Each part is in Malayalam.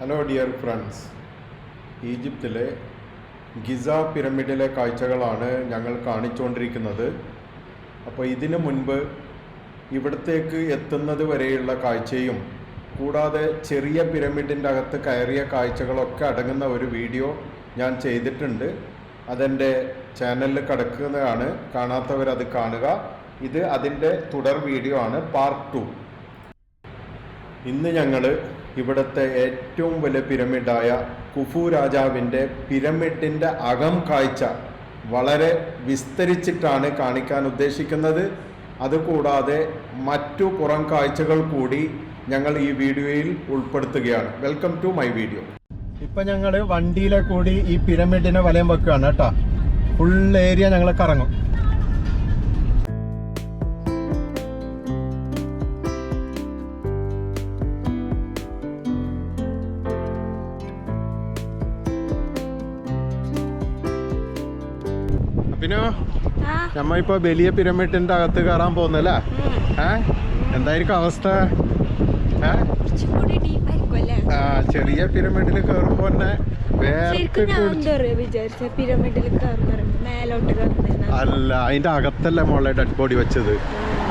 ഹലോ ഡിയർ ഫ്രണ്ട്സ് ഈജിപ്തിലെ ഗിസ പിരമിഡിലെ കാഴ്ചകളാണ് ഞങ്ങൾ കാണിച്ചുകൊണ്ടിരിക്കുന്നത്. അപ്പോൾ ഇതിനു മുൻപ് ഇവിടത്തേക്ക് എത്തുന്നത് വരെയുള്ള കാഴ്ചയും കൂടാതെ ചെറിയ പിരമിഡിന്റെ അകത്ത് കയറിയ കാഴ്ചകളൊക്കെ അടങ്ങുന്ന ഒരു വീഡിയോ ഞാൻ ചെയ്തിട്ടുണ്ട്. അതെന്റെ ചാനലിൽ കിടക്കുന്നതാണ്. കാണാത്തവരത് കാണുക. ഇത് അതിന്റെ തുടർ വീഡിയോ ആണ് പാർട്ട് ടു. ഇന്ന് ഞങ്ങൾ ഇവിടുത്തെ ഏറ്റവും വലിയ പിരമിഡായ കുഫു രാജാവിന്റെ പിരമിഡിന്റെ അകം കാഴ്ച വളരെ വിസ്തരിച്ചിട്ടാണ് കാണിക്കാൻ ഉദ്ദേശിക്കുന്നത്. അതുകൂടാതെ മറ്റു പുറം കാഴ്ചകൾ കൂടി ഞങ്ങൾ ഈ വീഡിയോയിൽ ഉൾപ്പെടുത്തുകയാണ്. വെൽക്കം ടു മൈ വീഡിയോ ഇപ്പം ഞങ്ങൾ വണ്ടിയിലെ കൂടി ഈ പിരമിഡിനെ വലയം വെക്കുകയാണ് കേട്ടോ. ഫുൾ ഏരിയ ഞങ്ങൾ കറങ്ങും. ആ, നമ്മ ഇപ്പൊ വലിയ പിരമിഡിന്റെ അകത്ത് കയറാൻ പോകുന്നല്ലേ. ഏ? എന്തായിരിക്കും അവസ്ഥ? ആ, ചെറിയ പിരമിഡിൽ കയറുമ്പോ തന്നെ അല്ല അതിന്റെ അകത്തല്ല മോളെ ഡെഡ് ബോഡി വെച്ചത്?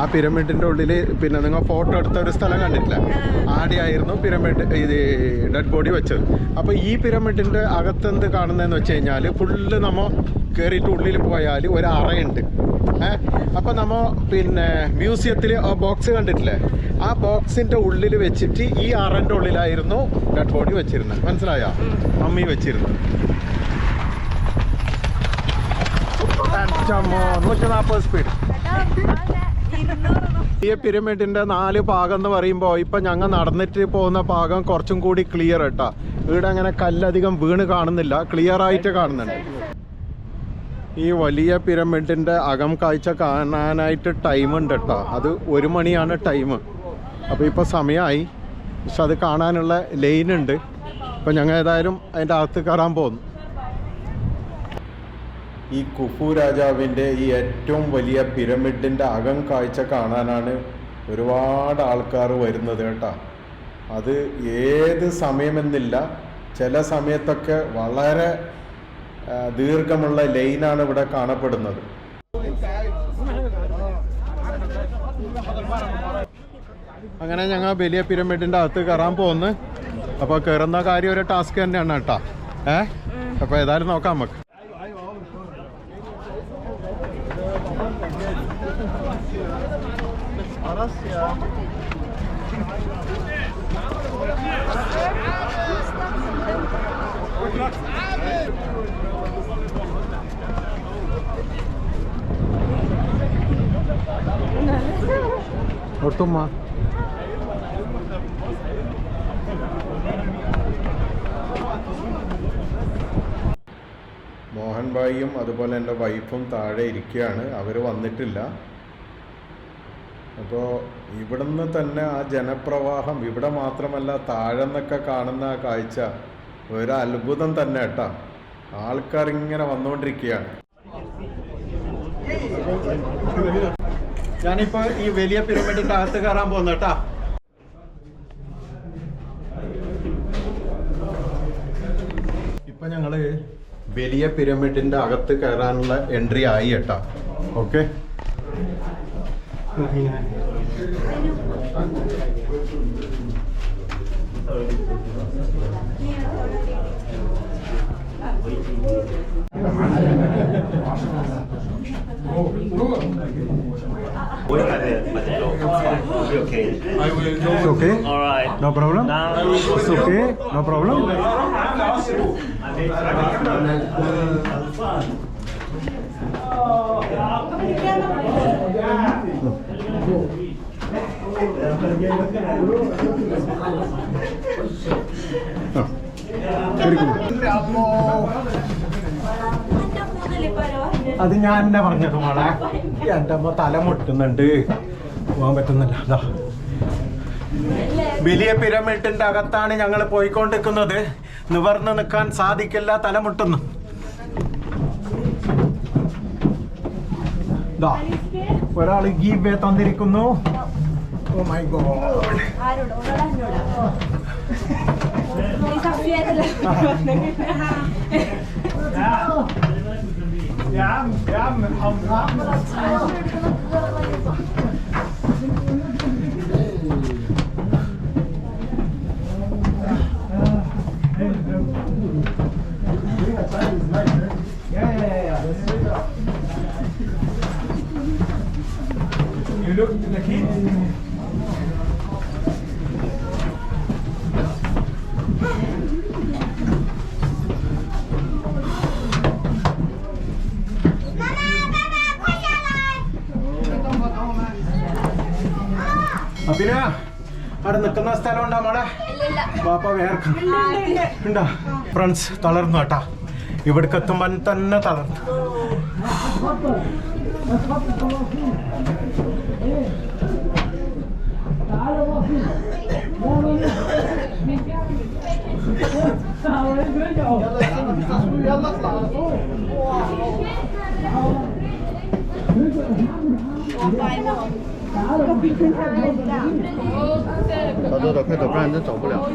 ആ പിരമിഡിന്റെ ഉള്ളിൽ പിന്നെ നിങ്ങൾ ഫോട്ടോ എടുത്ത ഒരു സ്ഥലം കണ്ടിട്ടില്ല. ആടെയായിരുന്നു പിരമിഡ് ഇത് ഡെഡ് ബോഡി വെച്ചത്. അപ്പൊ ഈ പിരമിഡിന്റെ അകത്ത് എന്ത് കാണുന്നതെന്ന് വെച്ച് കഴിഞ്ഞാൽ ഫുള്ള് നമ്മ കയറിയിട്ട് ഉള്ളിൽ പോയാൽ ഒരു അറയുണ്ട്. ഏഹ് അപ്പൊ നമ്മ പിന്നെ മ്യൂസിയത്തിൽ ആ ബോക്സ് കണ്ടിട്ടില്ലേ? ആ ബോക്സിന്റെ ഉള്ളിൽ വെച്ചിട്ട് ഈ അറന്റെ ഉള്ളിലായിരുന്നു ഡെഡ് ബോഡി വെച്ചിരുന്നത്. മനസ്സിലായോ? മമ്മി വെച്ചിരുന്നത്. നൂറ്റി നാൽപ്പത് സ്പീഡ് ഈ പിരമിഡിന്റെ നാല് ഭാഗം എന്ന് പറയുമ്പോൾ ഇപ്പൊ ഞങ്ങൾ നടന്നിട്ട് പോകുന്ന ഭാഗം കുറച്ചും കൂടി ക്ലിയർ കേട്ടാ ഇവിടെ അങ്ങനെ കല്ലധികം വീണ് കാണുന്നില്ല. ക്ലിയർ ആയിട്ട് കാണുന്നുണ്ട്. ഈ വലിയ പിരമിഡിന്റെ അകം കാഴ്ച കാണാനായിട്ട് ടൈം ഉണ്ട് കേട്ടോ അത് ഒരു മണിയാണ് ടൈം അപ്പോൾ ഇപ്പോൾ സമയമായി പക്ഷെ അത് കാണാനുള്ള ലൈൻ ഉണ്ട്. അപ്പോൾ ഞങ്ങൾ ഏതായാലും അതിന്റെ അകത്ത് കയറാൻ പോകുന്നു. ഈ കുഫു രാജാവിന്റെ ഈ ഏറ്റവും വലിയ പിരമിഡിന്റെ അകം കാഴ്ച കാണാനാണ് ഒരുപാട് ആൾക്കാർ വരുന്നത് കേട്ടോ. അത് ഏത് സമയമെന്നില്ല. ചില സമയത്തൊക്കെ വളരെ ദീർഘമുള്ള ലൈനാണ് ഇവിടെ കാണപ്പെടുന്നത്. അങ്ങനെ ഞങ്ങൾ വലിയ പിരമിഡിന്റെ അകത്ത് കയറാൻ പോകുന്നു അപ്പോൾ കയറുന്ന കാര്യം ഒരു ടാസ്ക് തന്നെയാണ് കേട്ടോ. ഏ? അപ്പോൾ ഏതായാലും നോക്കാം നമുക്ക്. ഒട്ടുമ്മ മോഹൻ ഭായിയും അതുപോലെ എന്റെ വൈഫും താഴെ ഇരിക്കുകയാണ്. അവർ വന്നിട്ടില്ല. അപ്പോൾ ഇവിടുന്ന് തന്നെ ആ ജനപ്രവാഹം ഇവിടെ മാത്രമല്ല താഴെന്നൊക്കെ കാണുന്ന ആ കാഴ്ച ഒരു അത്ഭുതം തന്നെ കേട്ടാ. ആൾക്കാർ ഇങ്ങനെ വന്നുകൊണ്ടിരിക്കുകയാണ്. ഞാനിപ്പോ ഈ വലിയ പിരമിഡിന്റെ അകത്ത് കയറാൻ പോകുന്ന കേട്ടാ. ഇപ്പൊ ഞങ്ങൾ വലിയ പിരമിഡിന്റെ അകത്ത് കയറാനുള്ള എൻട്രി ആയി കേട്ടാ. Okay? It's okay? All right. No problem? Now, It's okay? No problem? അത് ഞാൻ എന്നെ പറഞ്ഞത് മോളെ. എന്റെ അമ്മ തല മുട്ടുന്നുണ്ട്. പോകാൻ പറ്റുന്നില്ല. അതാ വലിയ പിരമിഡിന്റെ അകത്താണ് ഞങ്ങൾ പോയിക്കൊണ്ടിരിക്കുന്നത്. നിവർന്ന് നിൽക്കാൻ സാധിക്കില്ല തലമുട്ടുന്നു ദാ, ഒരാൾ ഗീവേ തന്നിരിക്കുന്നു ഓ മൈ ഗോഡ് ആരോട് ഒരാളെ look to the kid. അഭിന അവിടെ നിൽക്കുന്ന സ്ഥലം ഉണ്ടോ മോളെ? പാപ്പ വേർക്കും. ഉണ്ടോ? ഫ്രണ്ട്സ് തളർന്നു കേട്ടാ. ഇവിടേക്ക് എത്തുമ്പോൾ തന്നെ തളർന്നു. 走，走，走，快走，不然真走不了。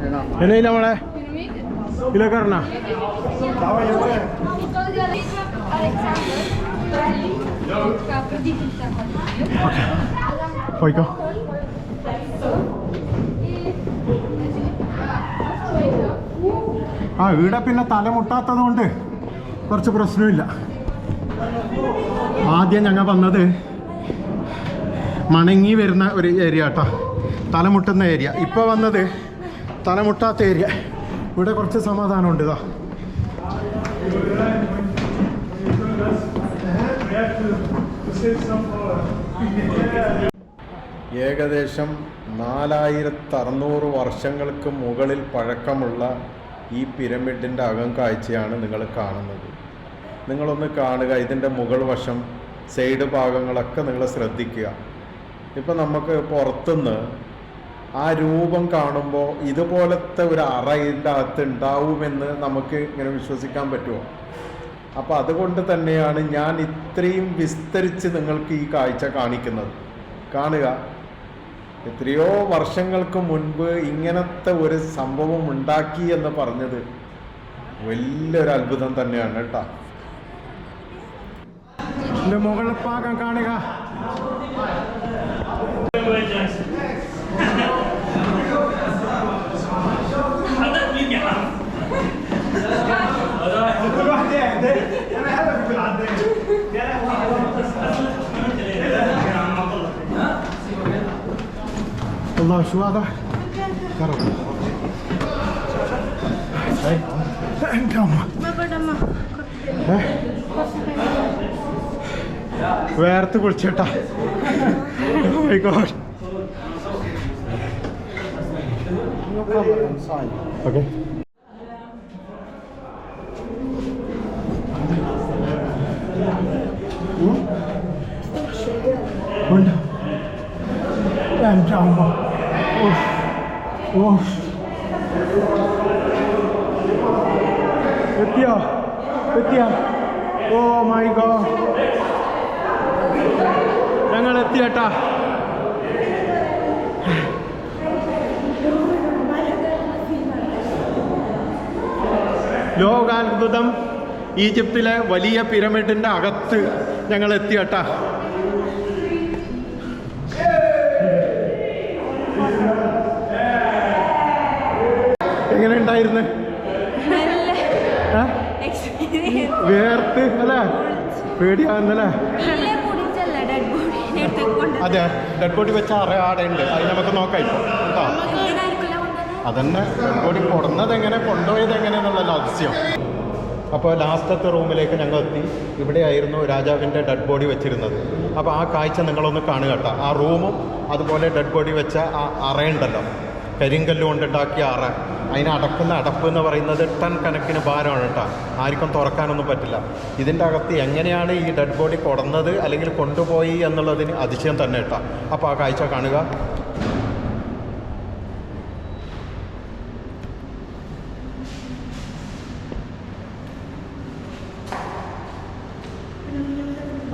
人呢？好来不来？你来干什好？放一个。ആ ഇവിടെ പിന്നെ തലമുട്ടാത്തത് കൊണ്ട് കുറച്ച് പ്രശ്നമില്ല. ആദ്യം ഞങ്ങൾ വന്നത് മണങ്ങി വരുന്ന ഒരു ഏരിയ കേട്ടോ തലമുട്ടുന്ന ഏരിയ ഇപ്പോൾ വന്നത് തലമുട്ടാത്ത ഏരിയ ഇവിടെ കുറച്ച് സമാധാനമുണ്ട് ഇതാ ഏകദേശം നാലായിരത്തി അറുന്നൂറ് വർഷങ്ങൾക്ക് മുകളിൽ പഴക്കമുള്ള ഈ പിരമിഡിന്റെ അകം കാഴ്ചയാണ് നിങ്ങൾ കാണുന്നത്. നിങ്ങളൊന്ന് കാണുക ഇതിന്റെ മുകൾ വശം സൈഡ് ഭാഗങ്ങളൊക്കെ നിങ്ങൾ ശ്രദ്ധിക്കുക. ഇപ്പം നമുക്ക് പുറത്തുനിന്ന് ആ രൂപം കാണുമ്പോൾ ഇതുപോലത്തെ ഒരു അറ ഇതിന്റെ അകത്ത് ഉണ്ടാവുമെന്ന് നമുക്ക് ഇങ്ങനെ വിശ്വസിക്കാൻ പറ്റുമോ? അപ്പോൾ അതുകൊണ്ട് തന്നെയാണ് ഞാൻ ഇത്രയും വിസ്തരിച്ച് നിങ്ങൾക്ക് ഈ കാഴ്ച കാണിക്കുന്നത്. കാണുക. എത്രയോ വർഷങ്ങൾക്ക് മുൻപ് ഇങ്ങനത്തെ ഒരു സംഭവം ഉണ്ടാക്കി എന്ന് പറഞ്ഞത് വലിയൊരു അത്ഭുതം തന്നെയാണ് കേട്ടോ. മുകളിൽ പാകം കാണുക. 시원하다 가라 വേർത്ത് കുളിച്ചേട്ടാ ഓക്കെ ഉണ്ടോ എന്റെ അമ്മ ഉഫ്. എത്തിയോ എത്തിയോ ഓ മൈ ഗോ ഞങ്ങൾ എത്തിയട്ടാ ലോകാത്ഭുതം ഈജിപ്തിലെ വലിയ പിരമിഡിന്റെ അകത്ത് ഞങ്ങൾ എത്തിയേട്ടാ എങ്ങനെ ഉണ്ടായിരുന്നു? വേർത്ത് അല്ലേ? പേടിയാവുന്നല്ലേ. അതെ ഡെഡ് ബോഡി വെച്ച അറ ആടെ ഉണ്ട് അത് നമുക്ക് നോക്കാം ഇപ്പോൾ കേട്ടോ? അതന്നെ ഡെഡ് ബോഡി കൊടുന്നത് എങ്ങനെ കൊണ്ടുപോയത് എങ്ങനെയെന്നുള്ള ലാസ്യം അപ്പോൾ ലാസ്റ്റത്തെ റൂമിലേക്ക് ഞങ്ങൾ എത്തി. ഇവിടെയായിരുന്നു രാജാവിന്റെ ഡെഡ് ബോഡി വെച്ചിരുന്നത്. അപ്പോൾ ആ കാഴ്ച നിങ്ങളൊന്ന് കാണുക കേട്ടോ. ആ റൂമും അതുപോലെ ഡെഡ് ബോഡി വെച്ച ആ അറയുണ്ടല്ലോ. കരിങ്കല്ല് കൊണ്ടുണ്ടാക്കിയ അറ. അതിനെ അടക്കുന്ന അടപ്പ് എന്ന് പറയുന്നത് ടൺ കണക്കിന് ഭാരമാണ് കേട്ടോ. ആർക്കും തുറക്കാനൊന്നും പറ്റില്ല. ഇതിന്റെ അകത്ത് എങ്ങനെയാണ് ഈ ഡെഡ് ബോഡി കൊടന്നത് അല്ലെങ്കിൽ കൊണ്ടുപോയി എന്നുള്ളതിന് അതിശയം തന്നെ കേട്ടോ. അപ്പോൾ ആ കാഴ്ച കാണുക.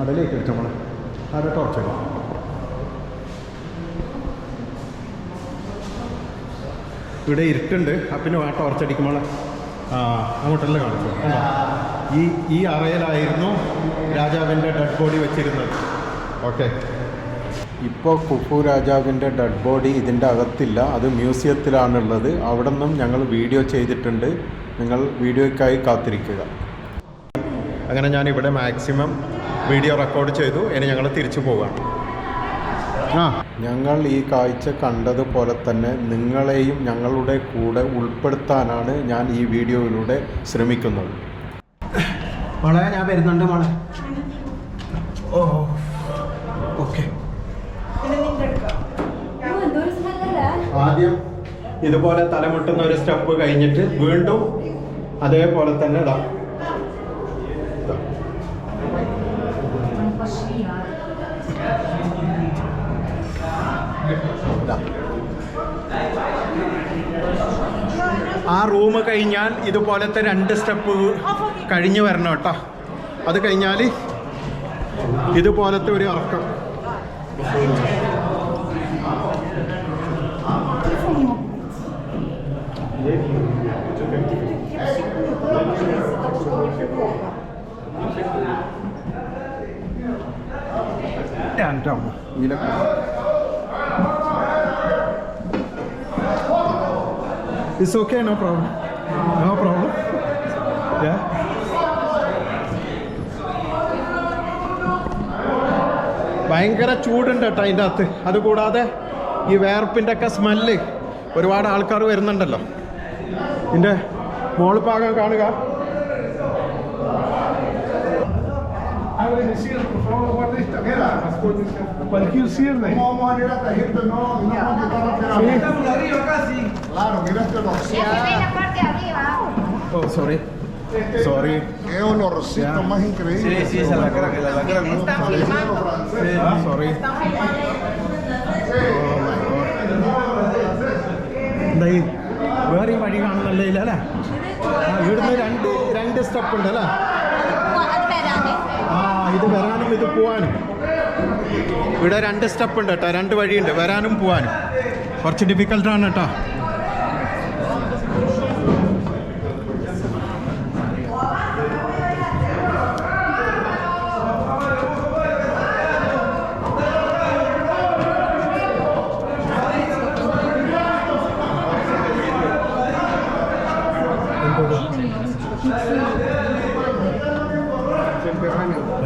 അതിലേക്ക് വെച്ചു ആരോ ടോർച്ച് ഇവിടെ ഇരുട്ടുണ്ട്. അപ്പം ആ ഉറച്ചടിക്കുമ്പോൾ അങ്ങോട്ടല്ല അങ്ങോട്ടല്ലേ കാണിച്ചു. ഈ ഈ അറയിലായിരുന്നു രാജാവിന്റെ ഡെഡ് ബോഡി വെച്ചിരുന്നത്. ഓക്കെ ഇപ്പോൾ കുഫു രാജാവിന്റെ ഡെഡ് ബോഡി ഇതിന്റെ അകത്തില്ല. അത് മ്യൂസിയത്തിലാണുള്ളത്. അവിടെ നിന്നും ഞങ്ങൾ വീഡിയോ ചെയ്തിട്ടുണ്ട്. നിങ്ങൾ വീഡിയോയ്ക്കായി കാത്തിരിക്കുക. അങ്ങനെ ഞാൻ ഇവിടെ മാക്സിമം വീഡിയോ റെക്കോർഡ് ചെയ്തു. ഇനി ഞങ്ങൾ തിരിച്ചു പോവുകയാണ് ആ ഞങ്ങൾ ഈ കാഴ്ച കണ്ടതുപോലെ തന്നെ നിങ്ങളെയും ഞങ്ങളുടെ കൂടെ ഉൾപ്പെടുത്താനാണ് ഞാൻ ഈ വീഡിയോയിലൂടെ ശ്രമിക്കുന്നത്. മോളെ ഞാൻ വരുന്നുണ്ട് മോളെ. Oh okay. ആദ്യം ഇതുപോലെ തലമുട്ടുന്ന ഒരു സ്റ്റെപ്പ് കഴിഞ്ഞിട്ട് വീണ്ടും അതേപോലെ തന്നെ ഇതാ ഇതാ. ആ റൂം കഴിഞ്ഞാൽ ഇതുപോലത്തെ രണ്ട് സ്റ്റെപ്പ് കഴിഞ്ഞു വരണം കേട്ടോ. അത് കഴിഞ്ഞാൽ ഇതുപോലത്തെ ഒരു ഇറക്കം ഇതിലൊക്കെ It's okay, no problem. No problem. Yeah. ഭയങ്കര ചൂടുണ്ട് കേട്ടോ അതിന്റെ അകത്ത് അതുകൂടാതെ ഈ വേർപ്പിന്റെ ഒക്കെ സ്മെല്ല് ഒരുപാട് ആൾക്കാർ വരുന്നുണ്ടല്ലോ ഇതിന്റെ മോളിപ്പാകം കാണുക Abre decir, por favor, guarda esta. Mira, cualquier cierre. ¿Cómo vamos a ir hasta Egipto? No, no vamos a quitar la pirámide. Claro, mira este olor. Oh sorry sorry Qué olorcito más increíble. Sí, sí, se la cara, que la cara no. Sorry എന്തായി വേറെയും വഴി കാണുന്നല്ലേ ഇല്ല അല്ലേ ആ ഇവിടുന്ന് രണ്ട് രണ്ട് സ്റ്റെപ്പ് ഉണ്ട് അല്ലേ ആ ഇത് വരാനും ഇത് പോവാനും. ഇവിടെ രണ്ട് സ്റ്റെപ്പ് ഉണ്ട് കേട്ടോ രണ്ട് വഴിയുണ്ട്. വരാനും പോവാനും. കുറച്ച് ഡിഫിക്കൽട്ടാണ് കേട്ടോ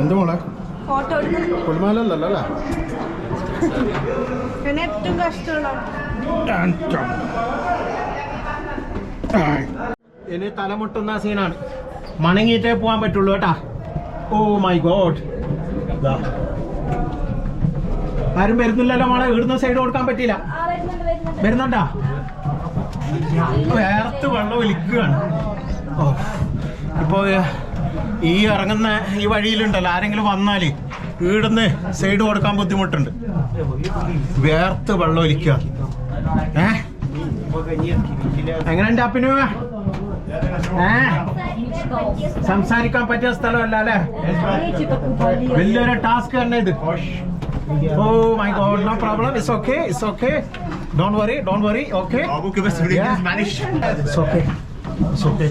എന്ത് മോളെ ഫോട്ടോ കുളിമാലല്ലോ അല്ലേ ഏറ്റവും ഇനി തലമുട്ടുന്ന സീനാണ് മണങ്ങിയിട്ടേ പോവാൻ പറ്റുള്ളൂ കേട്ടാ. ഓ മൈ ഗോഡ് ആരും വരുന്നില്ലല്ലോ മോളെ. ഇവിടുന്ന് സൈഡ് കൊടുക്കാൻ പറ്റിയില്ല. വരുന്നുണ്ടാ? വേർത്ത് വെള്ളം ഒലിക്കുകയാണ്. ഓ. ഇപ്പോൾ ഈ ഇറങ്ങുന്ന ഈ വഴിയിലുണ്ടല്ലോ. ആരെങ്കിലും വന്നാൽ ഇവിടുന്ന് സൈഡ് കൊടുക്കാൻ ബുദ്ധിമുട്ടുണ്ട്. വേർത്ത് വെള്ളം ഒലിക്കുക ഏ? എങ്ങനെയുണ്ട് അപ്പിനു? സംസാരിക്കാൻ പറ്റിയ സ്ഥലമല്ല അല്ലേ? വലിയൊരു ടാസ്ക് തന്നെ ഇത്. ഓ my god no problem it's okay it's okay don't worry don't worry okay. It's okay it's okay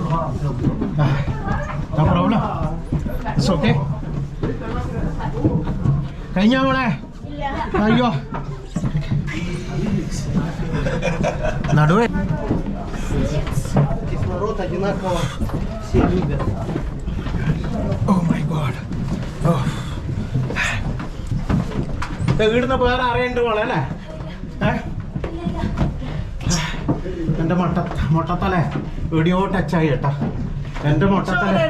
no problem it's okay കഴിഞ്ഞ? മോളെ അയ്യോ നടുവേ ഓ മൈ ഗോഡ് ഓ വീടുന്ന വേറെ അറിയണ്ട് മോളെ അല്ലേ? ഏ? എന്റെ മൊട്ട മൊട്ടത്തലേ എവിടെയോ ടച്ചായി കേട്ടാ. എന്റെ മൊട്ടത്തലേ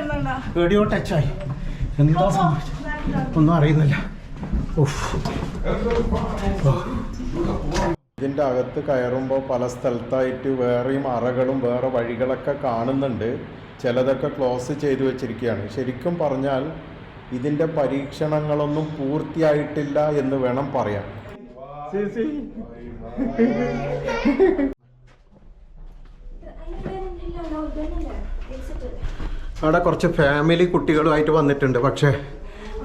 എവിടെയോ ടച്ചായി എന്താ സംഭവിച്ചു ഒന്നും അറിയുന്നില്ല. ഇതിന്റെ അകത്ത് കയറുമ്പോൾ പല സ്ഥലത്തായിട്ട് വേറെയും അറകളും വേറെ വഴികളൊക്കെ കാണുന്നുണ്ട്. ചിലതൊക്കെ ക്ലോസ് ചെയ്തു വെച്ചിരിക്കുകയാണ്. ശരിക്കും പറഞ്ഞാൽ ഇതിന്റെ പരീക്ഷണങ്ങളൊന്നും പൂർത്തിയായിട്ടില്ല എന്ന് വേണം പറയാൻ. അവിടെ കുറച്ച് ഫാമിലി കുട്ടികളുമായിട്ട് വന്നിട്ടുണ്ട്. പക്ഷേ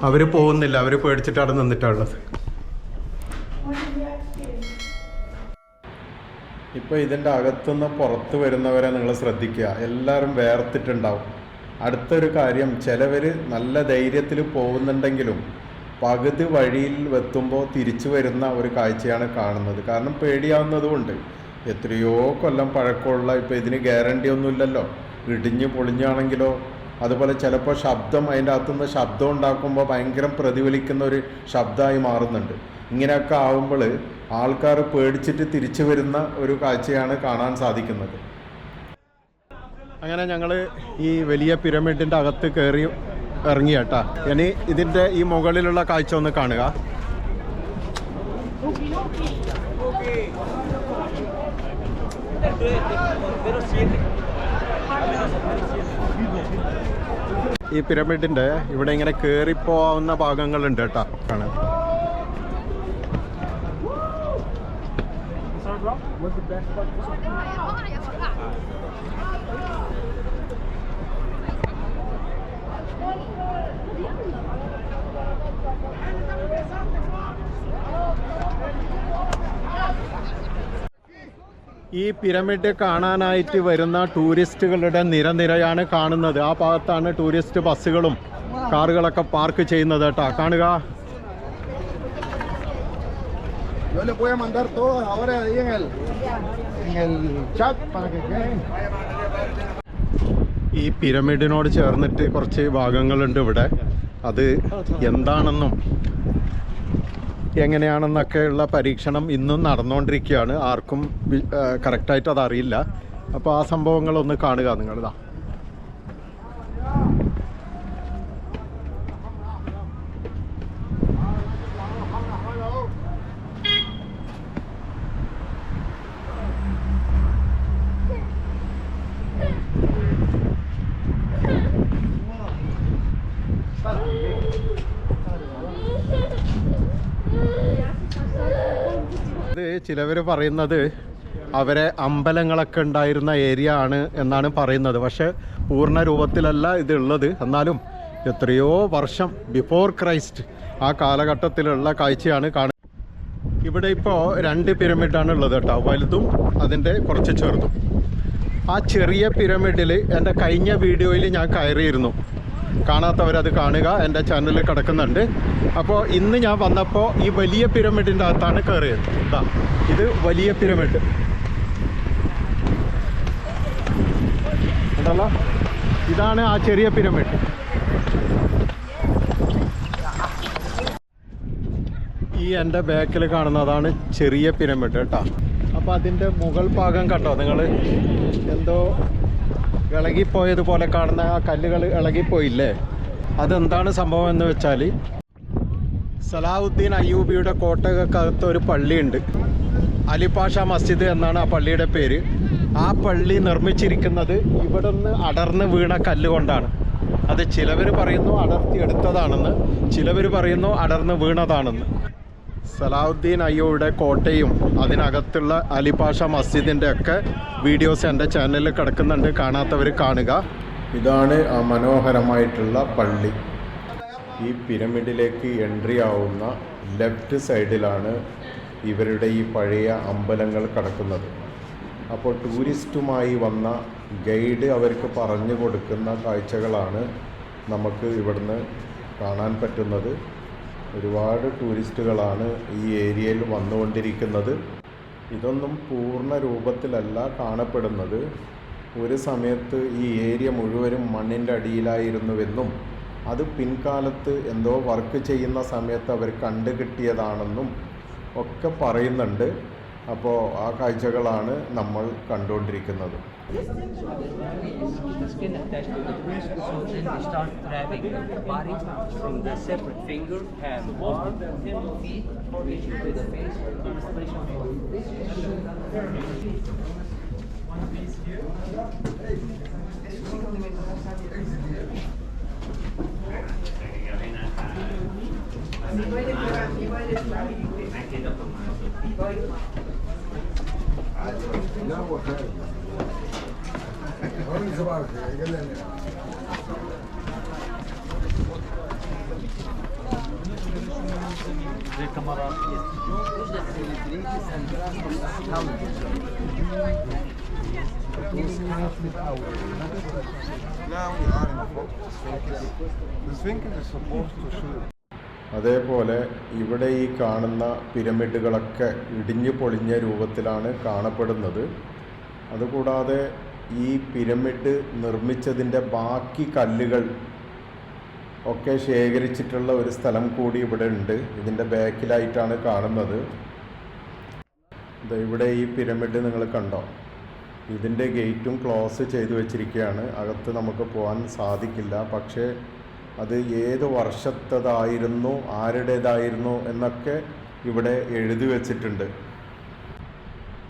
അവർ പോകുന്നില്ല അവർ പേടിച്ചിട്ട് അവിടെ നിന്നിട്ടാണുള്ളത് ഇപ്പൊ ഇതിന്റെ അകത്തുനിന്ന് പുറത്ത് വരുന്നവരെ നിങ്ങൾ ശ്രദ്ധിക്കുക. എല്ലാവരും വേർത്തിട്ടുണ്ടാവും. അടുത്തൊരു കാര്യം ചിലവര് നല്ല ധൈര്യത്തിൽ പോകുന്നുണ്ടെങ്കിലും പകുതി വഴിയിൽ എത്തുമ്പോൾ തിരിച്ചു വരുന്ന ഒരു കാഴ്ചയാണ് കാണുന്നത്. കാരണം പേടിയാവുന്നതുകൊണ്ട് എത്രയോ കൊല്ലം പഴക്കമുള്ള ഇപ്പോൾ ഇതിന് ഗ്യാരണ്ടി ഒന്നുമില്ലല്ലോ. ഇടിഞ്ഞു പൊളിഞ്ഞാണെങ്കിലോ അതുപോലെ ചിലപ്പോൾ ശബ്ദം അതിന്റെ അകത്തുനിന്ന് ശബ്ദം ഉണ്ടാക്കുമ്പോൾ ഭയങ്കര പ്രതിഫലിക്കുന്ന ഒരു ശബ്ദമായി മാറുന്നുണ്ട്. ഇങ്ങനെയൊക്കെ ആവുമ്പോൾ ആൾക്കാർ പേടിച്ചിട്ട് തിരിച്ചു വരുന്ന ഒരു കാഴ്ചയാണ് കാണാൻ സാധിക്കുന്നത്. അങ്ങനെ ഞങ്ങൾ ഈ വലിയ പിരമിഡിന്റെ അകത്ത് കയറി ഇറങ്ങി കേട്ടാ ഇനി ഇതിന്റെ ഈ മുകളിലുള്ള കാഴ്ച ഒന്ന് കാണുക. ഈ പിരമിഡിന്റെ ഇവിടെ ഇങ്ങനെ കയറിപ്പോവുന്ന ഭാഗങ്ങളുണ്ട് കേട്ടോ. കാണാൻ ഈ പിരമിഡ് കാണാനായിട്ട് വരുന്ന ടൂറിസ്റ്റുകളുടെ നിരനിരയാണ് കാണുന്നത്. ആ ഭാഗത്താണ് ടൂറിസ്റ്റ് ബസ്സുകളും കാറുകളൊക്കെ പാർക്ക് ചെയ്യുന്നത് കേട്ടോ. കാണുക. Yo les voy a mandar todos ahora ahí en el, en el chat para que queden. ഈ പിരമിഡിനോട് ചേർന്നിട്ട് കുറച്ച് ഭാഗങ്ങളുണ്ട് ഇവിടെ. അത് എന്താണെന്നും എങ്ങനെയാണെന്നൊക്കെയുള്ള പരീക്ഷണം ഇന്നും നടന്നുകൊണ്ടിരിക്കുകയാണ് ആർക്കും കറക്റ്റായിട്ട് അതറിയില്ല. അപ്പോൾ ആ സംഭവങ്ങളൊന്ന് കാണുക നിങ്ങളിതാ ഇത് ചിലവർ പറയുന്നത് അവരെ അമ്പലങ്ങളൊക്കെ ഉണ്ടായിരുന്ന ഏരിയ ആണ് എന്നാണ് പറയുന്നത്. പക്ഷേ പൂർണ രൂപത്തിലല്ല ഇതുള്ളത്. എന്നാലും എത്രയോ വർഷം ബിഫോർ ക്രൈസ്റ്റ് ആ കാലഘട്ടത്തിലുള്ള കാഴ്ചയാണ് കാണുന്നത്. ഇവിടെ ഇപ്പോൾ രണ്ട് പിരമിഡാണ് ഉള്ളത് കേട്ടോ. വലുതും അതിന്റെ കുറച്ച് ചെറുതും. ആ ചെറിയ പിരമിഡിൽ എന്റെ കഴിഞ്ഞ വീഡിയോയിൽ ഞാൻ കയറിയിരുന്നു. കാണാത്തവരത് കാണുക എന്റെ ചാനലിൽ കിടക്കുന്നുണ്ട്. അപ്പോൾ ഇന്ന് ഞാൻ വന്നപ്പോൾ ഈ വലിയ പിരമിഡിന്റെ അകത്താണ് കയറിയത്. ഇതാ ഇത് വലിയ പിരമിഡ് ഉണ്ടല്ലോ ഇതാണ് ആ ചെറിയ പിരമിഡ് ഈ എന്റെ ബാക്കിൽ കാണുന്നതാണ് ചെറിയ പിരമിഡ് കേട്ടോ. അപ്പോൾ അതിന്റെ മുകൾ ഭാഗം കണ്ടോ നിങ്ങൾ? എന്തോ ഇളകിപ്പോയതുപോലെ കാണുന്ന ആ കല്ലുകൾ ഇളകിപ്പോയില്ലേ? അതെന്താണ് സംഭവം എന്ന് വെച്ചാൽ സലാഹുദ്ദീൻ അയ്യൂബിയുടെ കോട്ടകക്കകത്ത് ഒരു പള്ളിയുണ്ട് അലിപാഷ മസ്ജിദ് എന്നാണ് ആ പള്ളിയുടെ പേര്. ആ പള്ളി നിർമ്മിച്ചിരിക്കുന്നത് ഇവിടെ നിന്ന് അടർന്ന് വീണ കല്ലുകൊണ്ടാണ് അത് ചിലവർ പറയുന്നു അടർത്തി എടുത്തതാണെന്ന് ചിലവർ പറയുന്നു അടർന്ന് വീണതാണെന്ന്. സലാഹുദ്ദീൻ അയ്യോയുടെ കോട്ടയും അതിനകത്തുള്ള അലിപാഷ മസ്ജിദിന്റെ ഒക്കെ വീഡിയോസ് എന്റെ ചാനലിൽ കിടക്കുന്നുണ്ട്. കാണാത്തവർ കാണുക. ഇതാണ് ആ മനോഹരമായിട്ടുള്ള പള്ളി. ഈ പിരമിഡിലേക്ക് എൻട്രി ആവുന്ന ലെഫ്റ്റ് സൈഡിലാണ് ഇവരുടെ ഈ പഴയ അമ്പലങ്ങൾ കിടക്കുന്നത്. അപ്പോൾ ടൂറിസ്റ്റുമായി വന്ന ഗൈഡ് അവർക്ക് പറഞ്ഞു കൊടുക്കുന്ന കാഴ്ചകളാണ് നമുക്ക് ഇവിടുന്ന് കാണാൻ പറ്റുന്നത്. ഒരുപാട് ടൂറിസ്റ്റുകളാണ് ഈ ഏരിയയിൽ വന്നുകൊണ്ടിരിക്കുന്നത്. ഇതൊന്നും പൂർണ രൂപത്തിലല്ല കാണപ്പെടുന്നത്. ഒരു സമയത്ത് ഈ ഏരിയ മുഴുവനും മണ്ണിന്റെ അടിയിലായിരുന്നുവെന്നും അത് പിൻകാലത്ത് എന്തോ വർക്ക് ചെയ്യുന്ന സമയത്ത് അവർ കണ്ടുകിട്ടിയതാണെന്നും ഒക്കെ പറയുന്നുണ്ട്. അപ്പോൾ ആ കാഴ്ചകളാണ് നമ്മൾ കണ്ടുകൊണ്ടിരിക്കുന്നത്. Attached അതേപോലെ ഇവിടെ ഈ കാണുന്ന പിരമിഡുകളൊക്കെ ഇടിഞ്ഞു പൊളിഞ്ഞ രൂപത്തിലാണ് കാണപ്പെടുന്നത്. അതുകൂടാതെ ഈ പിരമിഡ് നിർമ്മിച്ചതിന്റെ ബാക്കി കല്ലുകൾ ഒക്കെ ശേഖരിച്ചിട്ടുള്ള ഒരു സ്ഥലം കൂടി ഇവിടെ ഉണ്ട്. ഇതിന്റെ ബാക്കിലായിട്ടാണ് കാണുന്നത്. ഇവിടെ ഈ പിരമിഡ് നിങ്ങൾ കണ്ടോ? ഇതിന്റെ ഗേറ്റും ക്ലോസ് ചെയ്തു വെച്ചിരിക്കുകയാണ്. അകത്ത് നമുക്ക് പോകാൻ സാധിക്കില്ല. പക്ഷേ അത് ഏത് വർഷത്തതായിരുന്നു ആരുടേതായിരുന്നു എന്നൊക്കെ ഇവിടെ എഴുതി വച്ചിട്ടുണ്ട്.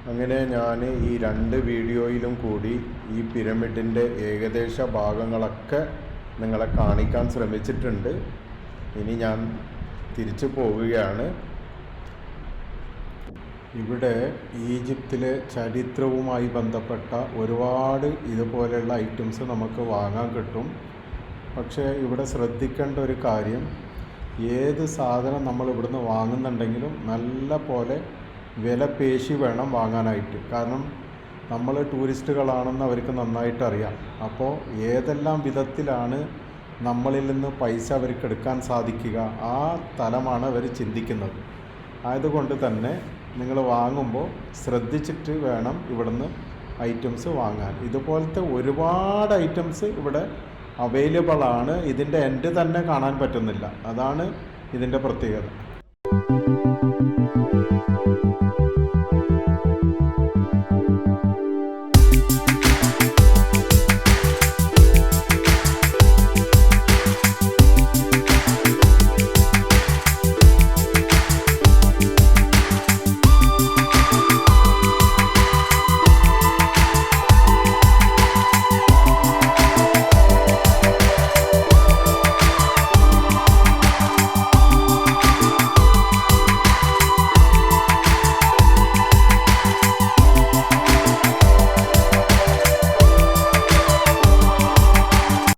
അങ്ങനെ ഞാൻ ഈ രണ്ട് വീഡിയോയിലും കൂടി ഈ പിരമിഡിന്റെ ഏകദേശ ഭാഗങ്ങളൊക്കെ നിങ്ങളെ കാണിക്കാൻ ശ്രമിച്ചിട്ടുണ്ട്. ഇനി ഞാൻ തിരിച്ചു പോവുകയാണ്. ഇവിടെ ഈജിപ്തിലെ ചരിത്രവുമായി ബന്ധപ്പെട്ട ഒരുപാട് ഇതുപോലെയുള്ള ഐറ്റംസ് നമുക്ക് വാങ്ങാൻ കിട്ടും. പക്ഷേ ഇവിടെ ശ്രദ്ധിക്കേണ്ട ഒരു കാര്യം ഏത് സാധനം നമ്മൾ ഇവിടുന്ന് വാങ്ങുന്നുണ്ടെങ്കിലും നല്ല പോലെ വില പേശി വേണം വാങ്ങാനായിട്ട്. കാരണം നമ്മൾ ടൂറിസ്റ്റുകളാണെന്ന് അവർക്ക് നന്നായിട്ട് അറിയാം. അപ്പോൾ ഏതെല്ലാം വിധത്തിലാണ് നമ്മളിൽ നിന്ന് പൈസ അവർക്ക് എടുക്കാൻ സാധിക്കുക ആ തലമാണ് അവർ ചിന്തിക്കുന്നത്. ആയതുകൊണ്ട് തന്നെ നിങ്ങൾ വാങ്ങുമ്പോൾ ശ്രദ്ധിച്ചിട്ട് വേണം ഇവിടുന്ന് ഐറ്റംസ് വാങ്ങാൻ. ഇതുപോലത്തെ ഒരുപാട് ഐറ്റംസ് ഇവിടെ അവൈലബിൾ ആണ്. ഇതിന്റെ എൻഡ് തന്നെ കാണാൻ പറ്റുന്നില്ല. അതാണ് ഇതിന്റെ പ്രത്യേകത.